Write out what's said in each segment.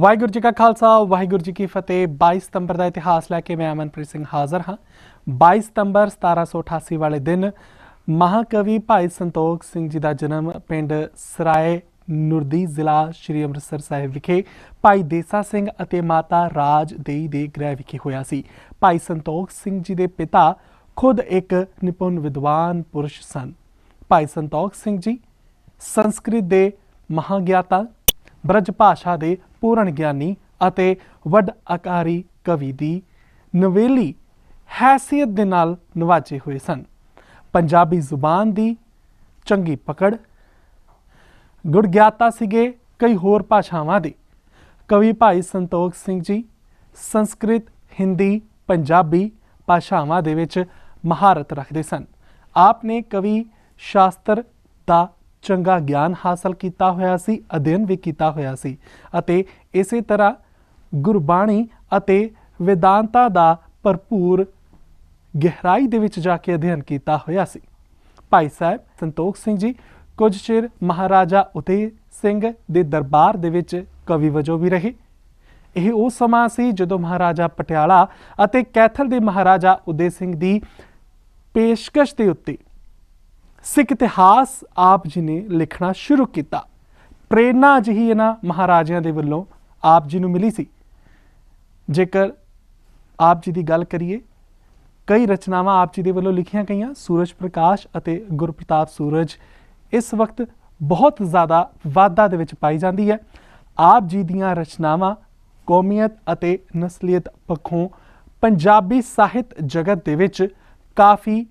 ਵਾਹਿਗੁਰੂ ਜੀ ਕਾ ਖਾਲਸਾ, ਵਾਹਿਗੁਰੂ ਜੀ ਕੀ ਫਤਿਹ। 22 ਸਤੰਬਰ ਦਾ ਇਤਿਹਾਸ ਲੈ ਕੇ ਮੈਂ ਅਮਨਪ੍ਰੀਤ ਸਿੰਘ ਹਾਜ਼ਰ ਹਾਂ। 22 ਸਤੰਬਰ 1788 ਵਾਲੇ ਦਿਨ ਮਹਾਕਵੀ ਭਾਈ ਸੰਤੋਖ ਸਿੰਘ ਜੀ ਦਾ ਜਨਮ ਪਿੰਡ ਸਰਾਏ, ਨੁਰਦੀ ਜ਼ਿਲ੍ਹਾ ਸ਼੍ਰੀ ਅੰਮ੍ਰਿਤਸਰ ਸਾਹਿਬ ਵਿਖੇ ਭਾਈ ਦੇਸਾ ਸਿੰਘ ਅਤੇ ਮਾਤਾ ਰਾਜ ਦੇਈ ਦੇ ਗ੍ਰਹਿ ਵਿਖੇ ਹੋਇਆ ਸੀ। ਭਾਈ ਸੰਤੋਖ ਸਿੰਘ ਜੀ ਦੇ ਪਿਤਾ ਖੁਦ ਇੱਕ ਨਿਪੁੰਨ ਵਿਦਵਾਨ ਪੁਰਸ਼ ਸਨ। ਭਾਈ ਸੰਤੋਖ ਸਿੰਘ ਜੀ ਸੰਸਕ੍ਰਿਤ ਦੇ ਮਹਾਗਿਆਤਾ ਬ੍ਰਜ ਭਾਸ਼ਾ ਦੇ ਪੂਰਨ ਗਿਆਨੀ ਅਤੇ ਵੱਡ ਆਕਾਰੀ ਕਵੀ ਦੀ ਨਵੇਲੀ ਹੈਸੀਅਤ ਦੇ ਨਾਲ ਨਵਾਜੇ ਹੋਏ ਸਨ। ਪੰਜਾਬੀ ਜ਼ੁਬਾਨ ਦੀ ਚੰਗੀ ਪਕੜ ਗੁੜ ਗਿਆਤਾ ਸੀਗੇ ਕਈ ਹੋਰ ਭਾਸ਼ਾਵਾਂ ਦੇ। ਕਵੀ ਭਾਈ ਸੰਤੋਖ ਸਿੰਘ ਜੀ, ਸੰਸਕ੍ਰਿਤ, ਹਿੰਦੀ, ਪੰਜਾਬੀ ਭਾਸ਼ਾਵਾਂ ਦੇ ਵਿੱਚ ਮਹਾਰਤ ਰੱਖਦੇ ਸਨ। ਆਪ ਨੇ ਕਵੀ, ਸ਼ਾਸਤਰ ਦਾ ਚੰਗਾ ਗਿਆਨ ਹਾਸਲ ਕੀਤਾ ਹੋਇਆ ਸੀ, ਅਧਿਐਨ ਵੀ ਕੀਤਾ ਹੋਇਆ ਸੀ ਅਤੇ ਇਸੇ ਤਰ੍ਹਾਂ ਗੁਰਬਾਣੀ ਅਤੇ ਵਿਦਾਂਤਾ ਦਾ ਭਰਪੂਰ ਗਹਿਰਾਈ ਦੇ ਵਿੱਚ ਜਾ ਕੇ ਅਧਿਐਨ ਕੀਤਾ ਹੋਇਆ ਸੀ। ਭਾਈ ਸਾਹਿਬ ਸੰਤੋਖ ਸਿੰਘ ਜੀ, ਕੁਝ ਚਿਰ ਮਹਾਰਾਜਾ ਉਤੇ ਸਿੰਘ ਦੇ ਦਰਬਾਰ ਦੇ ਵਿੱਚ ਕਵੀ ਵਜੋਂ ਵੀ ਰਹੇ। ਇਹ ਉਹ ਸਮਾਂ ਸੀ ਜਦੋਂ ਮਹਾਰਾਜਾ ਪਟਿਆਲਾ ਅਤੇ ਕੈਥਲ ਦੇ ਮਹਾਰਾਜਾ ਉਦੇ ਸਿੰਘ ਦੀ ਪੇਸ਼ਕਸ਼ ਦੇ ਉੱਤੇ ਸਿੱਖ ਇਤਿਹਾਸ ਆਪ ਜੀ ਨੇ ਲਿਖਣਾ ਸ਼ੁਰੂ ਕੀਤਾ। ਪ੍ਰੇਰਣਾ ਜਿਹੀ ਇਹਨਾਂ ਮਹਾਰਾਜਿਆਂ ਦੇ ਵੱਲੋਂ ਆਪ ਜੀ ਨੂੰ ਮਿਲੀ ਸੀ। ਜੇਕਰ ਆਪ ਜੀ ਦੀ ਗੱਲ ਕਰੀਏ, ਕਈ ਰਚਨਾਵਾਂ ਆਪ ਜੀ ਦੇ ਵੱਲੋਂ ਲਿਖੀਆਂ ਗਈਆਂ, ਸੂਰਜ ਪ੍ਰਕਾਸ਼ ਅਤੇ ਗੁਰਪ੍ਰਤਾਪ ਸੂਰਜ, ਇਸ ਵਕਤ ਬਹੁਤ ਜ਼ਿਆਦਾ ਵਾਧਾ ਦੇ ਵਿੱਚ ਪਾਈ ਜਾਂਦੀ ਹੈ। ਆਪ ਜੀ ਦੀਆਂ ਰਚਨਾਵਾਂ ਕੌਮੀਅਤ ਅਤੇ ਨਸਲੀਅਤ ਪੱਖੋਂ ਪੰਜਾਬੀ ਸਾਹਿਤ ਜਗਤ ਦੇ ਵਿੱਚ ਕਾਫੀ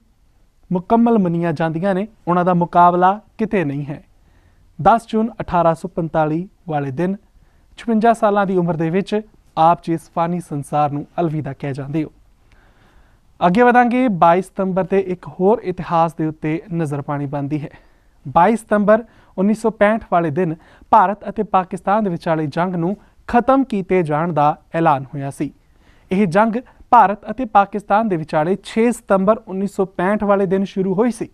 ਮੁਕੰਮਲ ਮੰਨੀਆਂ ਜਾਂਦੀਆਂ ਨੇ, ਉਹਨਾਂ ਦਾ ਮੁਕਾਬਲਾ ਕਿਤੇ ਨਹੀਂ ਹੈ। 10 ਜੂਨ 1845 ਵਾਲੇ ਦਿਨ 56 ਸਾਲਾਂ ਦੀ ਉਮਰ ਦੇ ਵਿੱਚ ਆਪ ਜੀ ਇਸ ਫਾਨੀ ਸੰਸਾਰ ਨੂੰ ਅਲਵਿਦਾ ਕਹਿ ਜਾਂਦੇ ਹੋ। ਅੱਗੇ ਵਧਾਂਗੇ 22 ਸਤੰਬਰ ਤੇ ਇੱਕ ਹੋਰ ਇਤਿਹਾਸ ਦੇ ਉੱਤੇ ਨਜ਼ਰ ਪਾਣੀ ਬੰਦੀ ਹੈ। 22 ਸਤੰਬਰ 1965 ਵਾਲੇ ਦਿਨ ਭਾਰਤ ਅਤੇ ਪਾਕਿਸਤਾਨ ਦੇ ਵਿਚਾਲੇ ਜੰਗ ਨੂੰ ਖਤਮ ਕੀਤੇ ਜਾਣ ਦਾ ਐਲਾਨ ਹੋਇਆ ਸੀ। ਇਹ ਜੰਗ ਭਾਰਤ ਅਤੇ ਪਾਕਿਸਤਾਨ ਦੇ ਵਿਚਾਲੇ 6 ਸਤੰਬਰ 1965 ਵਾਲੇ ਦਿਨ ਸ਼ੁਰੂ ਹੋਈ ਸੀ।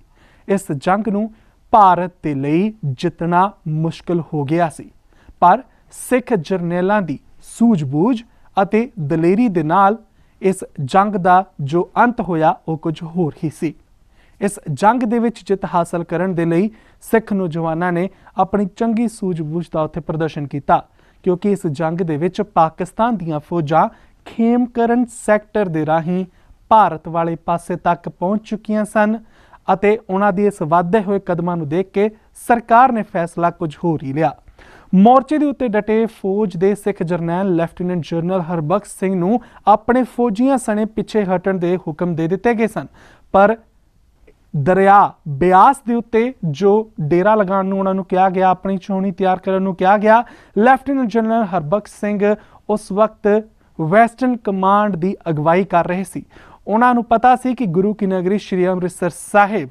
ਇਸ ਜੰਗ ਨੂੰ ਭਾਰਤ ਦੇ ਲਈ ਜਿੱਤਣਾ ਮੁਸ਼ਕਲ ਹੋ ਗਿਆ ਸੀ। ਪਰ ਸਿੱਖ ਜਰਨੈਲਾਂ ਦੀ ਸੂਝ-ਬੂਝ ਅਤੇ ਦਲੇਰੀ ਦੇ ਨਾਲ ਇਸ ਜੰਗ ਦਾ ਜੋ ਅੰਤ ਹੋਇਆ, ਉਹ ਕੁਝ ਹੋਰ ਹੀ ਸੀ। ਇਸ ਜੰਗ ਦੇ ਵਿੱਚ ਜਿੱਤ ਹਾਸਲ ਕਰਨ ਦੇ ਲਈ ਸਿੱਖ ਨੌਜਵਾਨਾਂ ਨੇ ਆਪਣੀ ਚੰਗੀ ਸੂਝ-ਬੂਝ ਦਾ ਉੱਥੇ ਪ੍ਰਦਰਸ਼ਨ ਕੀਤਾ, ਕਿਉਂਕਿ ਇਸ ਜੰਗ ਦੇ ਵਿੱਚ ਪਾਕਿਸਤਾਨ ਦੀਆਂ ਫੌਜਾਂ ਖੇਮਕਰਨ ਸੈਕਟਰ ਦੇ ਰਾਹੀਂ ਭਾਰਤ ਵਾਲੇ ਪਾਸੇ ਤੱਕ ਪਹੁੰਚ ਚੁੱਕੀਆਂ ਸਨ ਅਤੇ ਉਹਨਾਂ ਦੀ ਇਸ ਵਾਧੇ ਹੋਏ ਕਦਮਾਂ ਨੂੰ ਦੇਖ ਕੇ ਸਰਕਾਰ ਨੇ ਫੈਸਲਾ ਕੁਝ ਹੋਰ ਹੀ ਲਿਆ। ਮੋਰਚੇ ਦੇ ਉੱਤੇ ਡਟੇ ਫੌਜ ਦੇ ਸਿੱਖ ਜਰਨੈਲ ਲੈਫਟੀਨੈਂਟ ਜਨਰਲ ਹਰਬਖਸ਼ ਸਿੰਘ ਨੂੰ ਆਪਣੇ ਫੌਜੀਆਂ ਸਣੇ ਪਿੱਛੇ ਹਟਣ ਦੇ ਹੁਕਮ ਦੇ ਦਿੱਤੇ ਗਏ ਸਨ। ਪਰ ਦਰਿਆ ਬਿਆਸ ਦੇ ਉੱਤੇ ਜੋ ਡੇਰਾ ਲਗਾਉਣ ਨੂੰ ਉਹਨਾਂ ਨੂੰ ਕਿਹਾ ਗਿਆ, ਆਪਣੀ ਚੋਣੀ ਤਿਆਰ ਕਰਨ ਨੂੰ ਕਿਹਾ ਗਿਆ, ਲੈਫਟੀਨੈਂਟ ਜਨਰਲ ਹਰਬਖਸ਼ ਸਿੰਘ ਉਸ ਵਕਤ ਵੈਸਟਰਨ ਕਮਾਂਡ ਦੀ ਅਗਵਾਈ ਕਰ ਰਹੇ ਸੀ। ਉਹਨਾਂ ਨੂੰ ਪਤਾ ਸੀ ਕਿ ਗੁਰੂ ਕੀ ਨਗਰੀ ਸ਼੍ਰੀ ਅੰਮ੍ਰਿਤਸਰ ਸਾਹਿਬ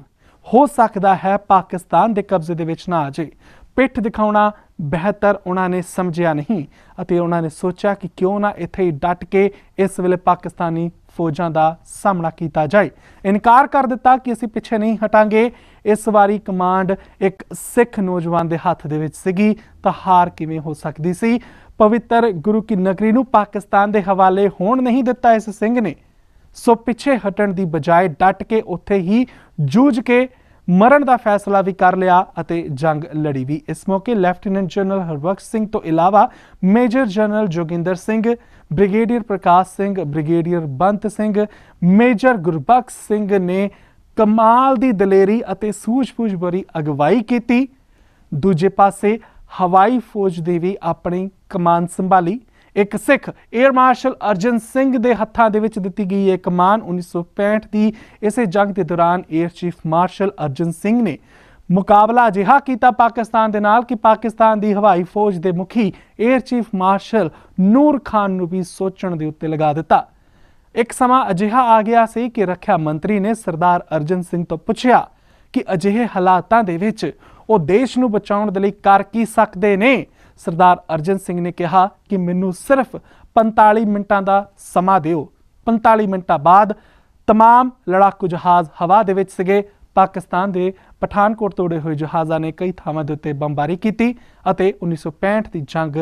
ਹੋ ਸਕਦਾ ਹੈ ਪਾਕਿਸਤਾਨ ਦੇ ਕਬਜ਼ੇ ਦੇ ਵਿੱਚ ਨਾ ਆ ਜਾਏ। ਪਿੱਠ ਦਿਖਾਉਣਾ ਬਿਹਤਰ ਉਹਨਾਂ ਨੇ ਸਮਝਿਆ ਨਹੀਂ ਅਤੇ ਉਹਨਾਂ ਨੇ ਸੋਚਿਆ ਕਿ ਕਿਉਂ ਨਾ ਇੱਥੇ ਹੀ ਡਟ ਕੇ ਇਸ ਵੇਲੇ ਪਾਕਿਸਤਾਨੀ ਫੌਜਾਂ ਦਾ ਸਾਹਮਣਾ ਕੀਤਾ ਜਾਏ। ਇਨਕਾਰ ਕਰ ਦਿੱਤਾ ਕਿ ਅਸੀਂ ਪਿੱਛੇ ਨਹੀਂ ਹਟਾਂਗੇ। ਇਸ ਵਾਰੀ ਕਮਾਂਡ ਇੱਕ ਸਿੱਖ ਨੌਜਵਾਨ ਦੇ ਹੱਥ ਦੇ ਵਿੱਚ ਸੀਗੀ ਤਾਂ ਹਾਰ ਕਿਵੇਂ ਹੋ ਸਕਦੀ ਸੀ? ਪਵਿੱਤਰ ਗੁਰੂ ਕੀ ਨਗਰੀ ਨੂੰ ਪਾਕਿਸਤਾਨ ਦੇ ਹਵਾਲੇ ਹੋਣ ਨਹੀਂ ਦਿੱਤਾ ਇਸ ਸਿੰਘ ਨੇ, ਸੋ ਪਿੱਛੇ ਹਟਣ ਦੀ ਬਜਾਏ ਡਟ ਕੇ ਉੱਥੇ ਹੀ ਜੂਝ ਕੇ ਮਰਨ ਦਾ ਫੈਸਲਾ ਵੀ ਕਰ ਲਿਆ ਅਤੇ ਜੰਗ ਲੜੀ ਵੀ। ਇਸ ਮੌਕੇ ਲੈਫਟੀਨੈਂਟ ਜਨਰਲ ਹਰਬਖਸ਼ ਸਿੰਘ ਤੋਂ ਇਲਾਵਾ major general Joginder Singh, brigadier Parkash Singh, brigadier Bant Singh, major Gurbaksh Singh ਨੇ ਕਮਾਲ ਦੀ ਦਲੇਰੀ ਅਤੇ ਸੂਝ-ਬੂਝ ਭਰੀ ਅਗਵਾਈ ਕੀਤੀ। ਦੂਜੇ ਪਾਸੇ ਹਵਾਈ ਫੌਜ ਦੇ ਵੀ ਆਪਣੀ ਕਮਾਨ ਸੰਭਾਲੀ। ਇੱਕ ਸਿੱਖ 에ਅਰ ਮਾਰਸ਼ਲ ਅਰਜਨ ਸਿੰਘ ਦੇ ਹੱਥਾਂ ਦੇ ਵਿੱਚ ਦਿੱਤੀ ਗਈ ਇਹ ਕਮਾਨ 1965 ਦੀ ਇਸੇ ਜੰਗ ਦੇ ਦੌਰਾਨ air chief marshal Arjan Singh ਨੇ ਮੁਕਾਬਲਾ ਜਿਹਾ ਕੀਤਾ ਪਾਕਿਸਤਾਨ ਦੇ ਨਾਲ ਕਿ ਪਾਕਿਸਤਾਨ ਦੀ ਹਵਾਈ ਫੌਜ ਦੇ ਮੁਖੀ air chief marshal Nur Khan ਨੂੰ ਵੀ ਸੋਚਣ ਦੇ ਉੱਤੇ ਲਗਾ ਦਿੱਤਾ। ਇੱਕ ਸਮਾਂ ਅਜਿਹਾ ਆ ਗਿਆ ਸੀ ਕਿ ਰੱਖਿਆ ਮੰਤਰੀ ਨੇ ਸਰਦਾਰ ਅਰਜਨ ਸਿੰਘ ਤੋਂ ਪੁੱਛਿਆ ਕਿ ਅਜਿਹੇ ਹਾਲਾਤਾਂ ਦੇ ਵਿੱਚ ਉਹ ਦੇਸ਼ ਨੂੰ ਬਚਾਉਣ ਦੇ ਲਈ ਕਰ ਕੀ ਸਕਦੇ ਨੇ ਸਰਦਾਰ ਅਰਜਨ ਸਿੰਘ ਨੇ ਕਿਹਾ ਕਿ ਮੈਨੂੰ ਸਿਰਫ 45 ਮਿੰਟਾਂ ਦਾ ਸਮਾਂ ਦਿਓ 45 ਮਿੰਟਾਂ ਬਾਅਦ तमाम ਲੜਾਕੂ ਜਹਾਜ਼ ਹਵਾ ਦੇ ਵਿੱਚ ਸੀਗੇ ਪਾਕਿਸਤਾਨ ਦੇ ਪਠਾਨਕੋਟ ਤੋੜੇ ਹੋਏ ਜਹਾਜ਼ਾਂ ਨੇ ਕਈ ਥਾਵਾਂ ਦੇ ਉੱਤੇ ਬੰਬਾਰੀ ਕੀਤੀ ਅਤੇ 1965 ਦੀ ਜੰਗ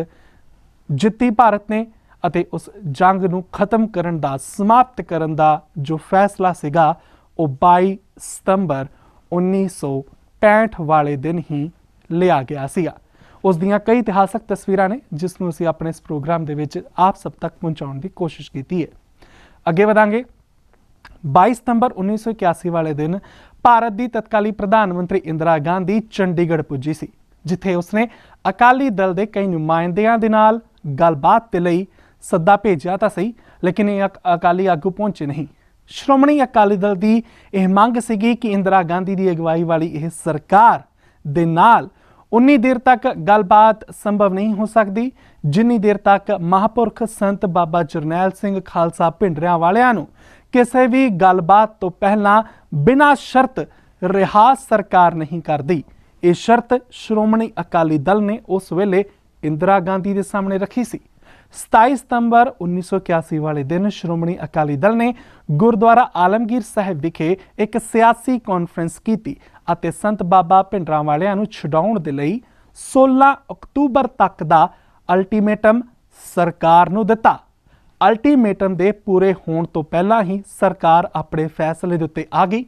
ਜਿੱਤੀ ਭਾਰਤ ਨੇ ਅਤੇ ਉਸ ਜੰਗ ਨੂੰ ਖਤਮ ਕਰਨ ਦਾ ਸਮਾਪਤ ਕਰਨ ਦਾ ਜੋ ਫੈਸਲਾ ਸੀਗਾ ਉਹ 22 ਸਤੰਬਰ 1965 ਵਾਲੇ ਦਿਨ ਹੀ ਲਿਆ ਗਿਆ ਸੀਗਾ। ਉਸ ਦੀਆਂ ਕਈ ਇਤਿਹਾਸਕ ਤਸਵੀਰਾਂ ਨੇ, ਜਿਸ ਨੂੰ ਅਸੀਂ ਆਪਣੇ ਇਸ ਪ੍ਰੋਗਰਾਮ ਦੇ ਵਿੱਚ ਆਪ ਸਭ ਤੱਕ ਪਹੁੰਚਾਉਣ ਦੀ ਕੋਸ਼ਿਸ਼ ਕੀਤੀ ਹੈ। ਅੱਗੇ ਵਧਾਂਗੇ। 22 ਸਤੰਬਰ 1981 ਵਾਲੇ ਦਿਨ ਭਾਰਤ ਦੀ ਤਤਕਾਲੀ ਪ੍ਰਧਾਨ ਮੰਤਰੀ ਇੰਦਰਾ ਗਾਂਧੀ ਚੰਡੀਗੜ੍ਹ ਪੁੱਜੀ ਸੀ, ਜਿੱਥੇ ਉਸਨੇ ਅਕਾਲੀ ਦਲ ਦੇ ਕਈ ਨੁਮਾਇੰਦਿਆਂ ਦੇ ਨਾਲ ਗੱਲਬਾਤ ਦੇ ਲਈ ਸੱਦਾ ਭੇਜਿਆ ਤਾਂ ਸਹੀ, ਲੇਕਿਨ ਇਹ ਅਕ- ਅਕਾਲੀ ਆਗੂ ਪਹੁੰਚੇ ਨਹੀਂ। ਸ਼੍ਰੋਮਣੀ ਅਕਾਲੀ ਦਲ ਦੀ ਇਹ ਮੰਗ ਸੀਗੀ ਕਿ ਇੰਦਰਾ ਗਾਂਧੀ ਦੀ ਅਗਵਾਈ ਵਾਲੀ ਇਹ ਸਰਕਾਰ ਦੇ ਨਾਲ ਉਨੀ ਦੇਰ ਤੱਕ ਗੱਲਬਾਤ ਸੰਭਵ ਨਹੀਂ ਹੋ ਸਕਦੀ, ਜਿੰਨੀ ਦੇਰ ਤੱਕ ਮਹਾਪੁਰਖ ਸੰਤ ਬਾਬਾ ਜਰਨੈਲ ਸਿੰਘ ਖਾਲਸਾ ਭਿੰਡਰਿਆਂ ਵਾਲਿਆਂ ਨੂੰ ਕਿਸੇ ਵੀ ਗੱਲਬਾਤ ਤੋਂ ਪਹਿਲਾਂ ਬਿਨਾਂ ਸ਼ਰਤ ਰਿਹਾ ਸਰਕਾਰ ਨਹੀਂ ਕਰਦੀ। ਇਹ ਸ਼ਰਤ ਸ਼੍ਰੋਮਣੀ ਅਕਾਲੀ ਦਲ ਨੇ ਉਸ ਵੇਲੇ ਇੰਦਰਾ ਗਾਂਧੀ ਦੇ ਸਾਹਮਣੇ ਰੱਖੀ ਸੀ। 27 ਸਤੰਬਰ 1981 ਵਾਲੇ ਦਿਨ ਸ਼੍ਰੋਮਣੀ ਅਕਾਲੀ ਦਲ ਨੇ ਗੁਰਦੁਆਰਾ ਆਲਮਗੀਰ ਸਾਹਿਬ ਵਿਖੇ ਇੱਕ ਸਿਆਸੀ ਕਾਨਫਰੰਸ ਕੀਤੀ ਅਤੇ ਸੰਤ ਬਾਬਾ ਭਿੰਡਰਾਂ ਵਾਲਿਆਂ ਨੂੰ ਛਡਾਉਣ ਦੇ ਲਈ 16 ਅਕਤੂਬਰ ਤੱਕ ਦਾ ਅਲਟੀਮੇਟਮ ਸਰਕਾਰ ਨੂੰ ਦਿੱਤਾ। ਅਲਟੀਮੇਟਮ ਦੇ ਪੂਰੇ ਹੋਣ ਤੋਂ ਪਹਿਲਾਂ ਹੀ ਸਰਕਾਰ ਆਪਣੇ ਫੈਸਲੇ ਦੇ ਉੱਤੇ ਆ ਗਈ।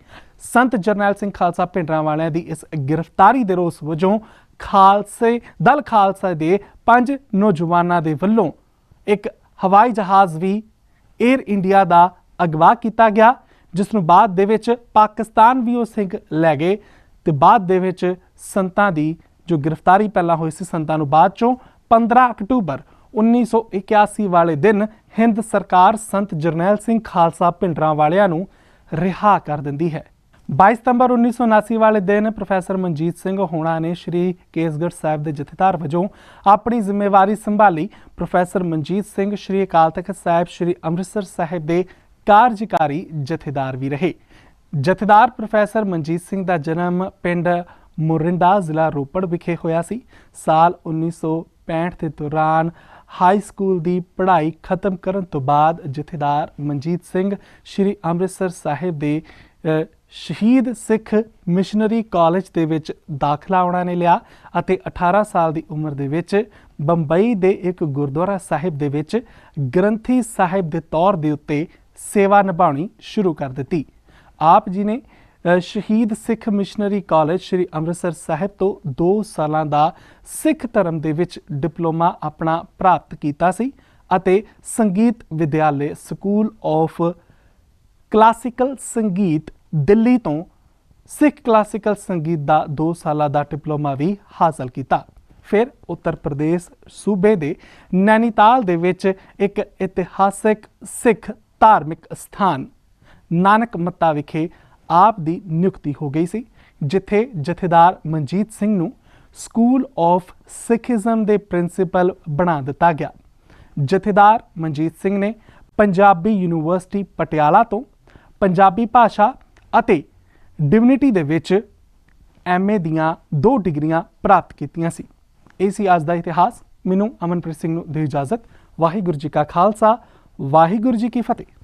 ਸੰਤ ਜਰਨੈਲ ਸਿੰਘ ਖਾਲਸਾ ਭਿੰਡਰਾਂ ਵਾਲਿਆਂ ਦੀ ਇਸ ਗ੍ਰਿਫਤਾਰੀ ਦੇ ਰੋਸ ਵਜੋਂ ਖਾਲਸੇ, ਦਲ ਖਾਲਸਾ ਦੇ ਪੰਜ ਨੌਜਵਾਨਾਂ ਦੇ ਵੱਲੋਂ ਇੱਕ ਹਵਾਈ ਜਹਾਜ਼ ਵੀ 에ਅਰ ਇੰਡੀਆ ਦਾ ਅਗਵਾ ਕੀਤਾ ਗਿਆ ਜਿਸ ਨੂੰ ਬਾਅਦ ਦੇ ਵਿੱਚ ਪਾਕਿਸਤਾਨ ਵੀ ਉਹ ਸਿੰਘ ਲੈ ਗਏ ਤੇ ਬਾਅਦ ਦੇ ਵਿੱਚ ਸੰਤਾਂ ਦੀ ਜੋ ਗ੍ਰਿਫਤਾਰੀ ਪਹਿਲਾਂ ਹੋਈ ਸੀ ਸੰਤਾਂ ਨੂੰ ਬਾਅਦ ਚੋਂ 15 ਅਕਤੂਬਰ 1981 ਵਾਲੇ ਦਿਨ ਹਿੰਦ ਸਰਕਾਰ ਸੰਤ ਜਰਨੈਲ ਸਿੰਘ ਖਾਲਸਾ ਭਿੰਡਰਾਂ ਵਾਲਿਆਂ ਨੂੰ ਰਿਹਾ ਕਰ ਦਿੰਦੀ ਹੈ। 22 ਸਤੰਬਰ 1979 ਵਾਲੇ ਦਿਨ ਪ੍ਰੋਫੈਸਰ ਮਨਜੀਤ ਸਿੰਘ ਹੋਣਾ ਨੇ ਸ਼੍ਰੀ ਕੇਸਗੜ੍ਹ ਸਾਹਿਬ ਦੇ ਜਥੇਦਾਰ ਵਜੋਂ ਆਪਣੀ ਜ਼ਿੰਮੇਵਾਰੀ ਸੰਭਾਲੀ। ਪ੍ਰੋਫੈਸਰ ਮਨਜੀਤ ਸਿੰਘ, ਸ਼੍ਰੀ ਅਕਾਲ ਤਖਤ ਸਾਹਿਬ, ਸ਼੍ਰੀ ਅੰਮ੍ਰਿਤਸਰ ਸਾਹਿਬ ਦੇ ਕਾਰਜਕਾਰੀ ਜਥੇਦਾਰ ਵੀ ਰਹੇ। ਜਥੇਦਾਰ ਪ੍ਰੋਫੈਸਰ ਮਨਜੀਤ ਸਿੰਘ ਦਾ ਜਨਮ ਪਿੰਡ ਮੁਰਿੰਡਾ, ਜ਼ਿਲ੍ਹਾ ਰੋਪੜ ਵਿਖੇ ਹੋਇਆ ਸੀ। ਸਾਲ 1965 ਦੇ ਦੌਰਾਨ ਹਾਈ ਸਕੂਲ ਦੀ ਪੜ੍ਹਾਈ ਖਤਮ ਕਰਨ ਤੋਂ ਬਾਅਦ ਜਥੇਦਾਰ ਮਨਜੀਤ ਸਿੰਘ, ਸ਼੍ਰੀ ਅੰਮ੍ਰਿਤਸਰ ਸਾਹਿਬ ਦੇ ਸ਼ਹੀਦ ਸਿੱਖ ਮਿਸ਼ਨਰੀ ਕਾਲਜ ਦੇ ਵਿੱਚ ਦਾਖਲਾ ਉਹਨਾਂ ਨੇ ਲਿਆ ਅਤੇ 18 ਸਾਲ ਦੀ ਉਮਰ ਦੇ ਵਿੱਚ ਬੰਬਈ ਦੇ ਇੱਕ ਗੁਰਦੁਆਰਾ ਸਾਹਿਬ ਦੇ ਵਿੱਚ ਗ੍ਰੰਥੀ ਸਾਹਿਬ ਦੇ ਤੌਰ ਦੇ ਉੱਤੇ ਸੇਵਾ ਨਿਭਾਉਣੀ ਸ਼ੁਰੂ ਕਰ ਦਿੱਤੀ। ਆਪ ਜੀ ਨੇ ਸ਼ਹੀਦ ਸਿੱਖ ਮਿਸ਼ਨਰੀ ਕਾਲਜ ਸ੍ਰੀ ਅੰਮ੍ਰਿਤਸਰ ਸਾਹਿਬ ਤੋਂ 2 ਸਾਲਾਂ ਦਾ ਸਿੱਖ ਧਰਮ ਦੇ ਵਿੱਚ ਡਿਪਲੋਮਾ ਆਪਣਾ ਪ੍ਰਾਪਤ ਕੀਤਾ ਸੀ ਅਤੇ ਸੰਗੀਤ ਵਿਦਿਆਲੇ ਸਕੂਲ ਆਫ ਕਲਾਸੀਕਲ ਸੰਗੀਤ ਦਿੱਲੀ ਤੋਂ ਸਿੱਖ ਕਲਾਸੀਕਲ ਸੰਗੀਤ ਦਾ 2 ਸਾਲਾਂ ਦਾ ਡਿਪਲੋਮਾ ਵੀ ਹਾਸਲ ਕੀਤਾ। ਫਿਰ ਉੱਤਰ ਪ੍ਰਦੇਸ਼ ਸੂਬੇ ਦੇ ਨੈਨੀਤਾਲ ਦੇ ਵਿੱਚ ਇੱਕ ਇਤਿਹਾਸਿਕ ਸਿੱਖ ਧਾਰਮਿਕ ਸਥਾਨ, ਨਾਨਕ ਮੱਤਾ ਵਿਖੇ ਆਪ ਦੀ ਨਿਯੁਕਤੀ ਹੋ ਗਈ ਸੀ, ਜਿੱਥੇ ਜਥੇਦਾਰ ਮਨਜੀਤ ਸਿੰਘ ਨੂੰ ਸਕੂਲ ਆਫ ਸਿੱਖੀਜ਼ਮ ਦੇ ਪ੍ਰਿੰਸੀਪਲ ਬਣਾ ਦਿੱਤਾ ਗਿਆ। ਜਥੇਦਾਰ ਮਨਜੀਤ ਸਿੰਘ ਨੇ ਪੰਜਾਬੀ ਯੂਨੀਵਰਸਿਟੀ ਪਟਿਆਲਾ ਤੋਂ ਪੰਜਾਬੀ ਭਾਸ਼ਾ ਅਤੇ ਡਿਵਿਨਿਟੀ ਦੇ ਵਿੱਚ ਐਮਏ ਦੀਆਂ ਦੋ ਡਿਗਰੀਆਂ ਪ੍ਰਾਪਤ ਕੀਤੀਆਂ ਸੀ। ਇਹ ਸੀ ਅੱਜ ਦਾ ਇਤਿਹਾਸ। ਮੈਨੂੰ ਅਮਨਪ੍ਰੀਤ ਸਿੰਘ ਨੂੰ ਦੇ ਇਜਾਜ਼ਤ। ਵਾਹਿਗੁਰੂ ਜੀ ਕਾ ਖਾਲਸਾ। ਵਾਹਿਗੁਰੂ ਜੀ ਕੀ ਫਤਿਹ।